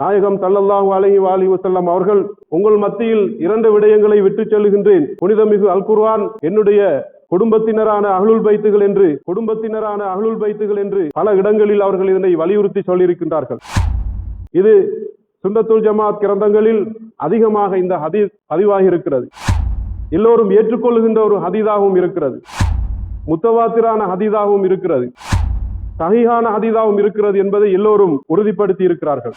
நாயகம் ஸல்லல்லாஹு அலைஹி வாலி செல்லம் அவர்கள் உங்கள் மத்தியில் இரண்டு விடயங்களை விட்டுச் செல்கின்றேன் புனிதமிகு அல் குர்ஆன் என்னுடைய குடும்பத்தினரான அகலுல் பைத்துகள் என்று குடும்பத்தினரான அகலுல் பைத்துகள் என்று பல இடங்களில் அவர்கள் இதனை வலியுறுத்தி சொல்லியிருக்கின்றார்கள். இது சுண்டத்துல் ஜமாத் கிரந்தங்களில் அதிகமாக இந்த ஹதீஸ் பதிவாகி இருக்கிறது எல்லோரும் ஏற்றுக்கொள்கின்ற ஒரு ஹதீதாகவும் இருக்கிறது. முத்தவாத்திரான ஹதீதாகவும் இருக்கிறது. சகிகான ஹதீதாவும் இருக்கிறது என்பதை எல்லோரும் உறுதிப்படுத்தி இருக்கிறார்கள்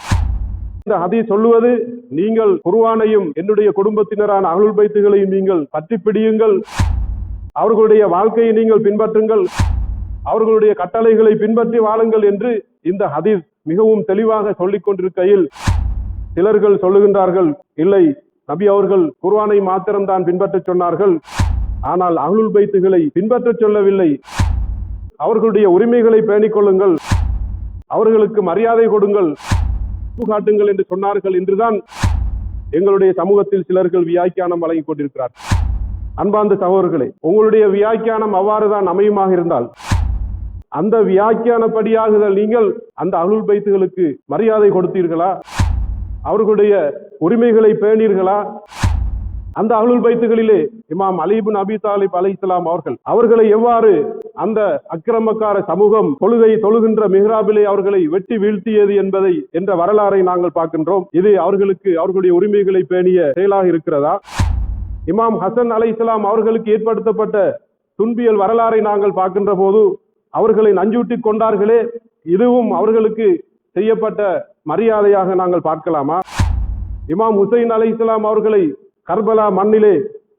இந்த ஹதீஸ் சொல்லுவது நீங்கள் குருவானையும் என்னுடைய குடும்பத்தினரான அகலுல் பைத்துகளையும் நீங்கள் பற்றி பிடியுங்கள் அவர்களுடைய வாழ்க்கையை நீங்கள் பின்பற்றுங்கள். அவர்களுடைய கட்டளைகளை பின்பற்றி வாழுங்கள் என்று இந்த ஹதீஸ் மிகவும் தெளிவாக சொல்லிக் கொண்டிருக்கையில் சிலர்கள் சொல்லுகின்றார்கள் இல்லை நபி அவர்கள் குர்வானை மாத்திரம்தான் பின்பற்றச் சொன்னார்கள். ஆனால் அகலுல் பைத்துகளை பின்பற்றச் சொல்லவில்லை. அவர்களுடைய உரிமைகளை பேணிக் கொள்ளுங்கள். அவர்களுக்கு மரியாதை கொடுங்கள். காட்டுங்கள் என்று சொன்னார்கள் என்றுதான் எங்களுடைய சமூகத்தில் சிலர்கள் வியாக்கியானம் வழங்கிக் கொண்டிருக்கிறார் அன்பார்ந்த சகோதரர்களே உங்களுடைய வியாக்கியானம் அவ்வாறுதான் அமையுமாக இருந்தால் அந்த வியாக்கியானப்படியாகுதல் நீங்கள் அந்த அருள் பைத்துகளுக்கு மரியாதை கொடுத்தீர்களா? அவர்களுடைய உரிமைகளை பேணீர்களா? அந்த அகலுல் பைத்துகளிலே இமாம் அலிபின் அபி தாலிப் அலி இஸ்லாம் அவர்கள் அவர்களை எவ்வாறு அந்த அக்கிரமக்கார சமூகம் தொழுகை தொழுகின்ற மிஹ்ராபிலே அவர்களை வெட்டி வீழ்த்தியது என்பதை என்ற வரலாறை நாங்கள் பார்க்கின்றோம். இது அவர்களுக்கு அவர்களுடைய உரிமைகளை பேணிய செயலாக இருக்கிறதா? இமாம் ஹசன் அலை இஸ்லாம் அவர்களுக்கு ஏற்படுத்தப்பட்ட துன்பியல் வரலாறை நாங்கள் பார்க்கின்ற போது அவர்களை நஞ்சூட்டி கொண்டார்களே இதுவும் அவர்களுக்கு செய்யப்பட்ட மரியாதையாக நாங்கள் பார்க்கலாமா? இமாம் ஹுசைன் அலை இஸ்லாம் அவர்களை கர்பலா மண்ணிலே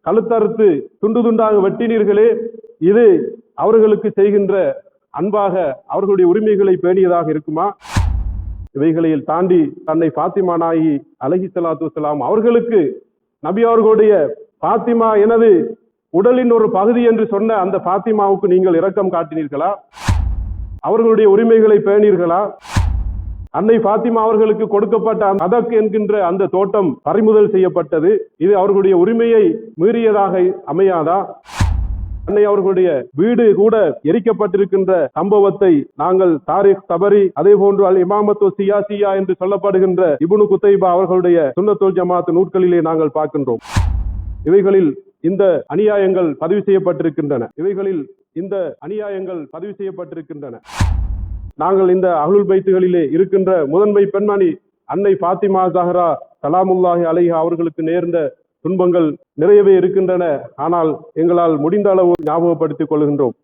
கழுத்தறுத்து துண்டு துண்டாக வெட்டினீர்களே இது அவர்களுக்கு செய்கின்ற அன்பாக அவர்களுடைய உரிமைகளை பேணியதாக இருக்குமா? இவைகளையில் தாண்டி தன்னை பாத்திமா நாயி அலஹி சலாத்து வலாம் அவர்களுக்கு நபி அவர்களுடைய பாத்திமா எனது உடலின் ஒரு பகுதி என்று சொன்ன அந்த பாத்திமாவுக்கு நீங்கள் இரக்கம் காட்டினீர்களா? அவர்களுடைய உரிமைகளை பேணீர்களா? அன்னை பாத்திமா அவர்களுக்கு கொடுக்கப்பட்ட அதக் என்கின்ற அந்த தோட்டம் பறிமுதல் செய்யப்பட்டது. இது அவர்களுடைய உரிமையை மீறியதாக அமையாதா? அன்னை அவர்களுடைய வீடு கூட எரிக்கப்பட்டிருக்கின்ற சம்பவத்தை நாங்கள் தாரிக் தபரி அதே போன்று அல் இமாமத்து சியாசியா என்று சொல்லப்படுகின்ற இபுனு குத்தைபா அவர்களுடைய சுண்ணத்தோல் ஜமாத் நூட்களிலே நாங்கள் பார்க்கின்றோம். இவைகளில் இந்த அநியாயங்கள் பதிவு செய்யப்பட்டிருக்கின்றன. இவைகளில் இந்த அநியாயங்கள் பதிவு செய்யப்பட்டிருக்கின்றன. நாங்கள் இந்த அகலுல் பைத்துகளிலே இருக்கின்ற முதன்மை பெண்மணி அன்னை பாத்திமா ஜஹரா சலாமுல்லாஹி அலைஹா அவர்களுக்கு நேர்ந்த துன்பங்கள் நிறையவே இருக்கின்றன. ஆனால் எங்களால் முடிந்த அளவு ஞாபகப்படுத்திக் கொள்கின்றோம்.